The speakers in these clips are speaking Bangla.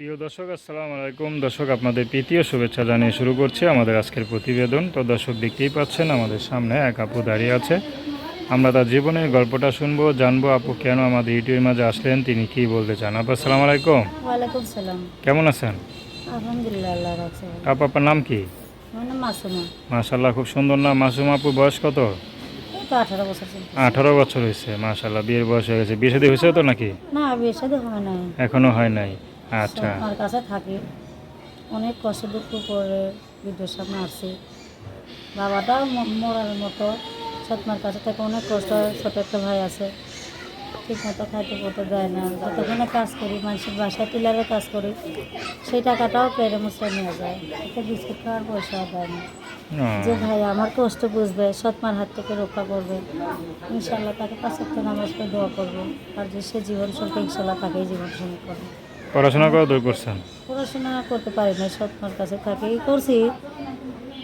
প্রিয় দর্শক আসসালামু আলাইকুম। দর্শক আপনাদের প্রীতীয় শুভেচ্ছা জানিয়ে শুরু করছি আমাদের আজকের প্রতিবেদন। তো দর্শক দেখতেই পাচ্ছেন আমাদের সামনে এক আপু দাঁড়িয়ে আছে। আমরা তার জীবনের গল্পটা শুনব জানব আপু কেন আমাদের ইউটিউবের মাঝে আসলেন তিনি কি বলতে চান? আপু আসসালামু আলাইকুম। ওয়ালাইকুম সালাম। কেমন আছেন? আলহামদুলিল্লাহ আল্লাহ রাখছে আপু আপনার নাম কি? নাম মাসুমা। মাশাল্লাহ খুব সুন্দর না মাসুম আপু বয়স কত? আঠারো বছর হয়েছে মাশাল্লাহ বিয়ের বয়স হয়ে গেছে। বিয়ে শাদী হয়েছে তো নাকি? না বিয়ে সাথে হয় নাই। এখনও হয় নাই। আচ্ছা। আমার কাছে থাকি। অনেক কষ্ট দুঃখ করে বিদ্যুৎ সামনে আসছি। বাবাটাও ম- মরার মতো সৎমার কাছে থেকে। অনেক কষ্ট হয়। ছোট একটা ভাই আছে। ঠিক মতো খাইতে পড়তে দেয় না। যতক্ষণে কাজ করি মানুষের বাসায় টিলারের কাজ করি সেই টাকাটাও পেরে মুসরে নিয়ে যায়। এতে বিস্কুট খাওয়ার পয়সা দেয় না। যে ভাই আমার কষ্ট বুঝবে সৎমার হাত থেকে রক্ষা করবে ইনশাল্লাহ তাকে পাঁচত্ব নামাজ পড়ে দোয়া করব। আর যে সে জীবন সঙ্গে ইনশাল্লাহ তাকেই জীবন সঙ্গে করবে। পড়াশোনা করা দূর করছেন? পড়াশোনা করতে পারি না সৎমার কাছে থাকি। করছি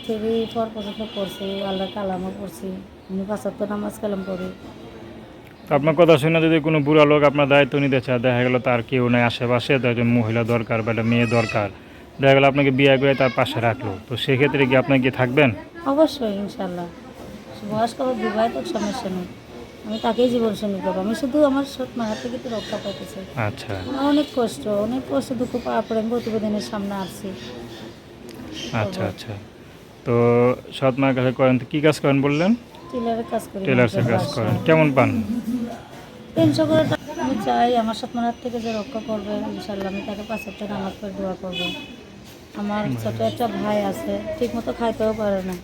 থ্রি ফোর পর্যন্ত পড়ছি আল্লাহ কালামও করছি আমি নামাজ কালাম করি আপনার কথা শুনে যদি কোনো বুড়া লোক আপনার দায়িত্ব নিতে চায় দেখা গেল তার কেউ নেই আশেপাশে তো একজন মহিলা দরকার বা একটা মেয়ে দরকার। দেখা গেল আপনাকে বিয়ে করে তার পাশে রাখল তো সেক্ষেত্রে কি আপনি কি থাকবেন? অবশ্যই ইনশাল্লাহ বয়স্ক বিবাহিত সমস্যা নেই। আমি তাকেই জীবন সঙ্গী করব। আমি শুধু আমার সৎমার হাত থেকে তো রক্ষা পাইতেছি। আচ্ছা। আমার অনেক কষ্ট অনেক কষ্ট দুঃখ পাওয়ার পরে আমি প্রতিবেদনের সামনে আসছি। আচ্ছা আচ্ছা। তো সৎ মায়ের কাছে করেন তো কী কাজ করেন বললেন? টেলারের কাজ করি টেলার্সের কাজ করেন। কেমন পান? তিনশো করে আমি চাই আমার সৎমার হাত থেকে যে রক্ষা করবে ইনশাল্লাহ আমি তাকে পাঁচ হাজার টাকা আমার করে দোয়া করব। আমার ছোট একটা ভাই আছে ঠিক মতো খাইতেও পারে না।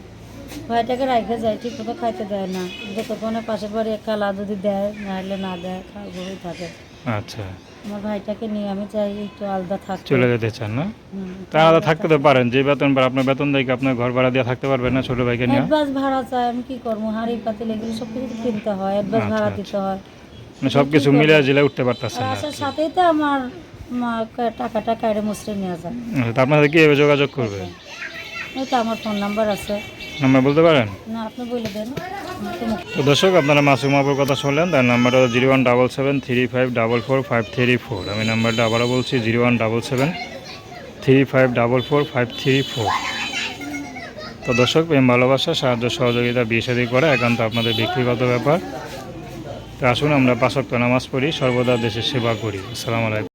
ভাইটাকে রাখে যায় ঠিক মতো খাইতে দেয় না। যতক্ষণে পাশের বাড়ি খালা যদি দেয় নাহলে না দেয় খাওয়াই থাকে। আচ্ছা। আমার ভাইটাকে নিয়ে আমি চাই একটু আলাদা থাকতে। চলে যেতে চান না? তা আলাদা থাকতে তো পারেন যে বেতন বা আপনার বেতন দেয় কি আপনার ঘর ভাড়া দিয়ে থাকতে পারবেন না ছোট ভাইকে নিয়ে? অ্যাডভান্স ভাড়া চাই আমি কি করব? হাঁড়ি পাতিল এগুলো সব কিছু কিনতে হয় অ্যাডভান্স আচ্ছা, ভাড়া আচ্ছা। দিতে হয়। মানে সব কিছু মিলে জিলে উঠতে পারতেছেন না আসার সাথেই তো আমার টাকাটা কাইরে মুসরে নিয়ে যায়। আচ্ছা, আপনাদের কীভাবে যোগাযোগ করবে? ওই তো আমার ফোন নাম্বার আছে। নাম্বার বলতে পারেন? না আপনি বলে দেন। তো দর্শক আপনারা মাসুম আপুর কথা শুনলেন তার নাম্বারটা zero one double seven three five double four five three four আমি নাম্বারটা আবারও বলছি zero one double seven three five double four five three four তো দর্শক প্রেম ভালোবাসা সাহায্য সহযোগিতা বিয়ে শাদী করা একান্ত আপনাদের ব্যক্তিগত ব্যাপার। তো আসুন আমরা পাঁচক্ত নামাজ পড়ি সর্বদা দেশের সেবা করি। আসসালামু আলাইকুম।